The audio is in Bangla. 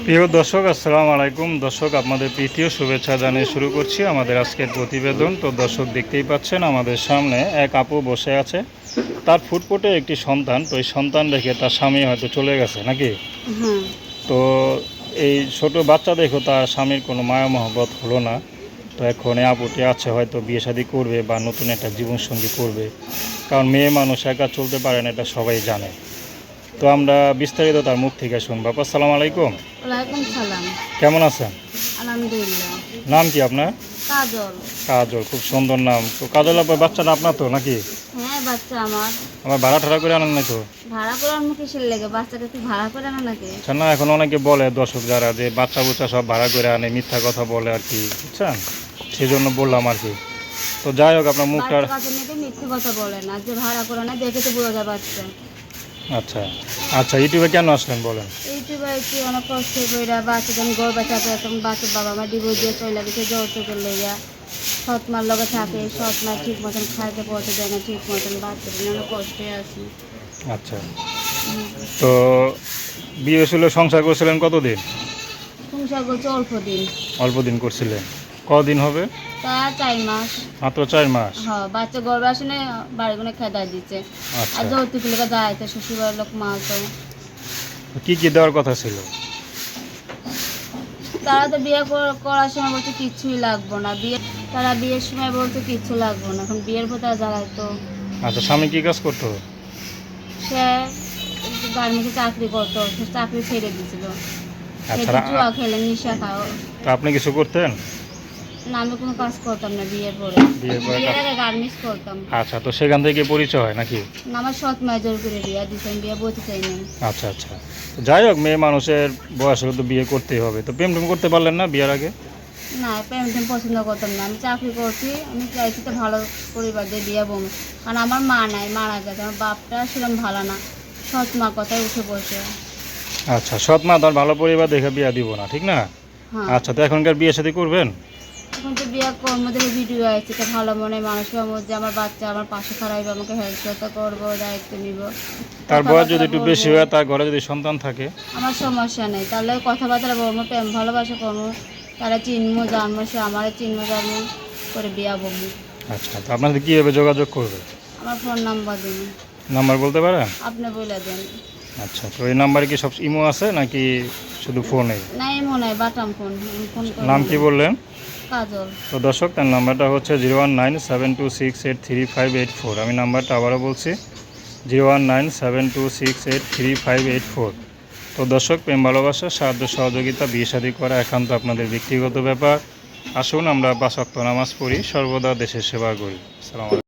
প্রিয় দর্শক আসসালামু আলাইকুম। দর্শক আপনাদের প্রীতীয় শুভেচ্ছা জানিয়ে শুরু করছি আমাদের আজকের প্রতিবেদন। তো দর্শক দেখতেই পাচ্ছেন আমাদের সামনে এক আপু বসে আছে। তার ফুটফুটে একটি সন্তান। তো এই সন্তান রেখে তার স্বামী হয়তো চলে গেছে নাকি? হ্যাঁ। তো এই ছোট বাচ্চা দেখো তার স্বামীর কোনো মায়া মহব্বত হলো না। তো এখন এই আপুটি আছে হয়তো বিয়ে শাদী করবে বা নতুন একটা জীবনসঙ্গী করবে। কারণ মেয়ে মানুষ একা চলতে পারে না এটা সবাই জানে। তো আমরা বিস্তারিত তার মুখ থেকে শুনব। আপা আসসালামু আলাইকুম। ওয়ালাইকুম সালাম। কেমন আছেন? আলহামদুলিল্লাহ। নাম কি আপনার? কাজল। কাজল খুব সুন্দর নাম। তো কাজল আপনার বাচ্চাটা আপনার তো নাকি? হ্যাঁ বাচ্চা আমার। আমার ভাড়া ঠাড়া করে আনেন তো? ভাড়া করে আনব কিসের লেগে বাচ্চাকে কি ভাড়া করে আনো নাকি? আচ্ছা না এখন অনেকে বলে দর্শক যারা যে বাচ্চা বুচ্চা সব ভাড়া করে আনে মিথ্যা কথা বলে আর কি বুঝছেন? সেই জন্য বললাম আর কি। তো যাই হোক আপনার মুখটা বাচ্চা কাছে নিতে মিথ্যে কথা বলে না যে ভাড়া করে না দেখে তো বোঝা যায় বাচ্চা আচ্ছা। আচ্ছা ইউটিউবে কেন আসলেন বলেন? ইউটিউবে অনেক কষ্ট করে বাচ্চা বাচ্চার বাবা আমার ডিভোর্স দিয়ে চলে গেছে যৌতুকের লেগা সৎ মার লগে থাকে সৎ মা ঠিক মতন খাইতে পড়তে দেয় না ঠিক মতন অনেক কষ্টে আছি। আচ্ছা। তো বিয়ে সংসার করছিলেন কতদিন? সংসার করছে অল্প দিন। অল্প দিন করছিলেন। কদিন হবে? তা চার মাস। মাত্র চার মাস? হ্যাঁ বাচ্চা আসলে বাড়ি খেদা দিচ্ছে আচ্ছা। আর যৌতুক লেগে যাইতে শ্বশুর বাড়ির লোক মাল তো। কি কি দেওয়ার কথা ছিল? তারা তো বিয়ে করার সময় বলছে কিচ্ছুই লাগবো না। বিয়ে তারা বিয়ের সময় বলছে কিচ্ছু লাগবো না। এখন বিয়ের পর তারা তো। আচ্ছা স্বামী কি কাজ করতো? সে গার্মেন্টসে চাকরি করতো সে চাকরি ছেড়ে দিয়েছিল আচ্ছা খেলে নিশা খাও আপনি কিছু করতেন? না আমি কোনো কাজ করতাম না বিয়ের পরে। বিয়ের পরে বিয়ের আগে গার্মেন্টস করতাম। আচ্ছা তো সেখান থেকে পরিচয় হয় নাকি? না আমার সৎ মায়ের জোর করে বিয়ে আমি বিয়ে বলতে চাই না আচ্ছা আচ্ছা। তো যাই হোক মেয়ে মানুষের বয়স হলে তো বিয়ে করতেই হবে। তো প্রেম টেম করতে পারলেন না বিয়ের আগে? না প্রেম টেম পছন্দ করতাম না। আমি চাকরি করছি আমি চাইছি তো ভালো পরিবার দিয়ে বিয়ে বমি কারণ আমার মা নাই মারা গেছে আমার বাপটা সেরকম ভালো না। সৎ মা কথায় উঠে বসে। আচ্ছা সৎ মা তার ভালো পরিবার দেখে বিয়ে দিব না ঠিক না? হ্যাঁ। আচ্ছা তো এখনকার বিয়ে সাথে করবেন? এখন তো বিয়ে কর্ম থেকে ভিডিও আছে তো ভালো মনে মানুষের মধ্যে আমার বাচ্চা আমার পাশে খারাপ আমাকে হেল্প করব দায়িত্ব নিব। তার বয়স যদি একটু বেশি হয় তার ঘরে যদি সন্তান থাকে? আমার সমস্যা নেই তাহলে কথাবার্তা বলব প্রেম ভালোবাসা করব তারা চিনবো জানব সে আমার চিনবো জানব করে বিয়া বলব আচ্ছা তো আপনাদের কীভাবে যোগাযোগ করবে? আমার ফোন নাম্বার দিন। নাম্বার বলতে পারেন? আপনি বলে দেন। আচ্ছা তো এই নাম্বারে কি সব ইমো আছে নাকি শুধু ফোনে না মনে হয় বাটাম ফোন ফোন করে নাম কি বললেন? কাজল। তো দর্শক, তার নাম্বারটা হচ্ছে zero one nine seven two six eight three five eight four. আমি নাম্বারটা আবারও বলছি, zero one nine seven two six eight three five eight four. তো দর্শক, প্রেম, ভালোবাসা, সাহায্য, সহযোগিতা, বিয়ে শাদী করা একান্ত আপনাদের ব্যক্তিগত ব্যাপার। আসুন, আমরা বাসাক্ত নামাজ পড়ি, সর্বদা দেশের সেবা করি। সালাম